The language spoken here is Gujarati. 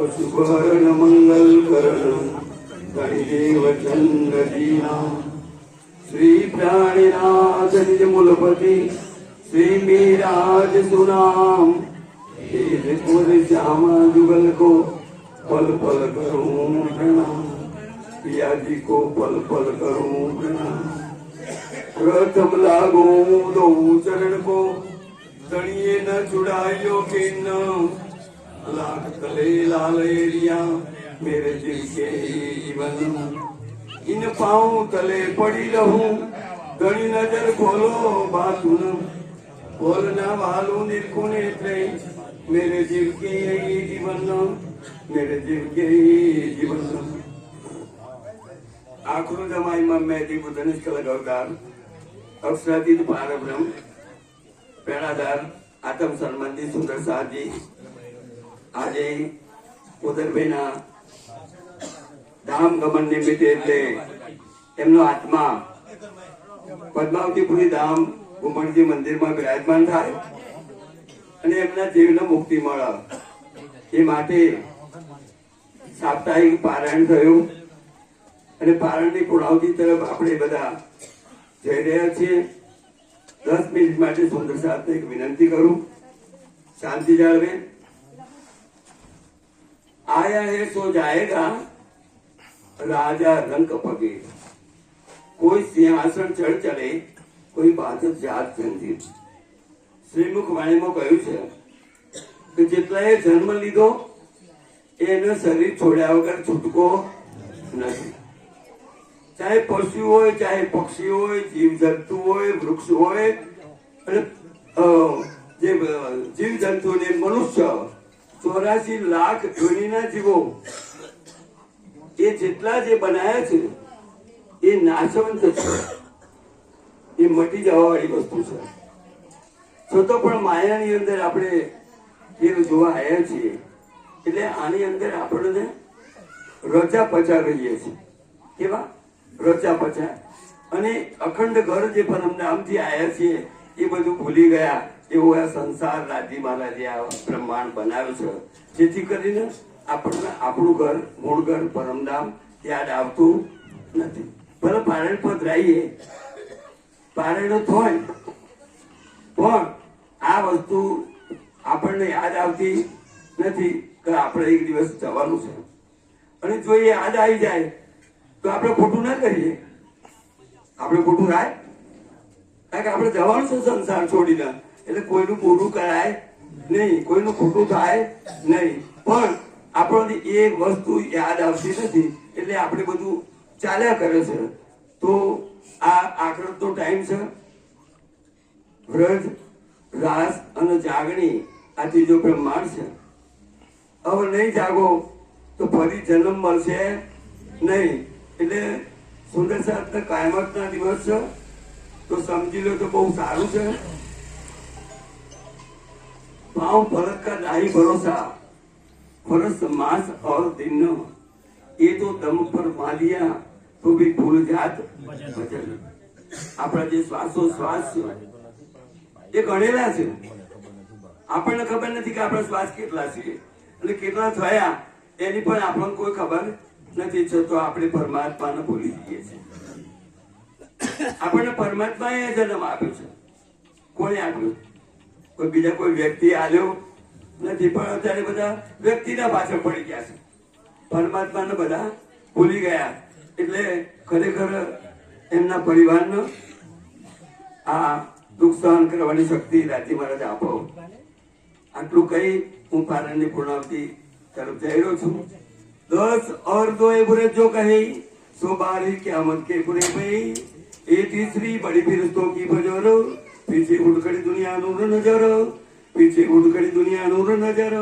પશુભરણ મંગલ કરણ ગણદેવ ચંદ્રજીના શ્રી પ્રાણીનાથ નિજ મૂલપતિ શ્રી મીરાજ સુનામ પુર શ્યામ જુગલ કો પલ પલ કરું પ્રણામ પિયાજી કો પલ પલ કરું પ્રણામ પ્રથમ લાગો દો ચરણ કો તણીએ ન છુડાયો કે ન લાખ તલે લાલ એરિયા મેરે દિલ કે જીવન ઇન પાઉં તલે પડી રહું ઘણી નજર ખોલો બાતું બોલ ના વાલું નિરખું નેત્રે મેરે જીવ કે જીવન મેરે જીવ કે જીવન આખરું જમાઈમાં મેં દીપ ધનિષ્ક લગાવદાર અક્ષરાતીત પારબ્રહ્મ પેડાદાર આતમ સન્માનજી સુંદર શાહજી આજે ઉદરભાઈના ધામ ગમન નિમિત્તે એટલે એમનો આત્મા પદ્માવતીપુરી ધામ ગુમણજી મંદિરમાં બિરાજમાન થાય અને એમના જીવને મુક્તિ મળે. એ માટે સાપ્તાહિક પારાયણ થયું અને પારણની પૂર્ણાવતી તરફ આપણે બધા જઈ રહ્યા છીએ. દસ મિનિટ માટે સુંદર સાથે એક વિનંતી કરું. શાંતિ જાળવે આયા है सो जाएगा। રાજા रंग पगे। કોઈ સિંહાસન ચડ ચડે કોઈ પાછળ જાત જંજીર શ્રીમુખ વાણીમાં કહ્યું છે કે જેટલાએ જન્મ લીધો, એને શરીર છોડ્યા વગર છૂટકો નથી. ચાહે પશુ હોય, ચાહે પક્ષી હોય, જીવ જંતુ હોય, વૃક્ષ હોય, અને જે જીવ જંતુ ને મનુષ્ય ચોરાસી લાખ યોનીના જીવો. એ જેટલા જે બનાયા છે, એ નાશવંત છે. એ મટી જવા વાળી વસ્તુ છે. છતાં પણ માયાની અંદર આપણે એ જોવા આવ્યા છીએ, એટલે આની અંદર આપણને રજા પચા રહીએ છીએ. કેવા? રચા પચા અને અખંડ ઘર જે પણ અમને આમથી આવ્યા છીએ એ બધું ભૂલી ગયા. એવો આ સંસાર રાજી મહારાજે આ બ્રહ્માંડ બનાવ્યું છે. જેથી કરીને આપણને આપણું ઘર, મૂળ ઘર, પરમધામ યાદ આવતું નથી. ભલે પારણ પદ રહીએ, પારણો થોય, પણ આ વસ્તુ આપણને યાદ આવતી નથી કે આપણે એક દિવસ જવાનું છે. અને જો એ યાદ આવી જાય, તો આપણે ખોટું ના કરીએ. આપણે ખોટું થાય કારણ કે આપણે જવાનું છે સંસાર છોડીને. એટલે કોઈનું પૂરું કરાય નહીં, કોઈનું ખોટું થાય નહીં. પણ આપણને એ વસ્તુ યાદ આવતી નથી. એટલે આપણે બધું ચાલ્યા કરે છે. તો આ આખરતનો ટાઈમ છે. વ્રજ, રાસ અને જાગણી આ ત્રીજો બ્રહ્માંડ છે. હવે નહીં જાગો તો ફરી જન્મ મળશે નહીં. એટલે સુંદર સાહેબ કાયમતના દિવસ છે. તો સમજી લો તો બહુ સારું છે पाँव फलक का नाही भरोसा फरस मास और दिन ये तो दम पर मालिया तो भी भूल जात भजन આપણા જે શ્વાસો શ્વાસ છે એ ગણેલા છે આપણને ખબર નથી કે આપણા શ્વાસ કેટલા છે અને કેટલા થયા એની પણ આપણને કોઈ ખબર નથી છતાં આપણે પરમાત્માને ભૂલી જઈએ છીએ આપણને પરમાત્માએ જન્મ આપ્યો છે. કોને આપ્યો? કોઈ બીજા કોઈ વ્યક્તિ આવ્યો નથી, પણ અત્યારે બધા વ્યક્તિના પાછળ પડી ગયા છે. પરમાત્માને બધા ભૂલી ગયા. એટલે ખરેખર એમના પરિવારનો આ દુઃખ સહન કરવાની શક્તિ રાજી મહારાજ આપો. આટલું કહી હું પારણની પૂર્ણાવતી તરફ જઈ રહ્યો છું. દસ અર્ધો એ બુરે જો કહે, સો બાર ક્યામત કે બુરે ભાઈ. तीसरी बड़ी फिरस्तों की बजोरो पीछे उड़कड़ी दुनिया नूर नजर पीछे उड़कड़ी दुनिया नूर नजर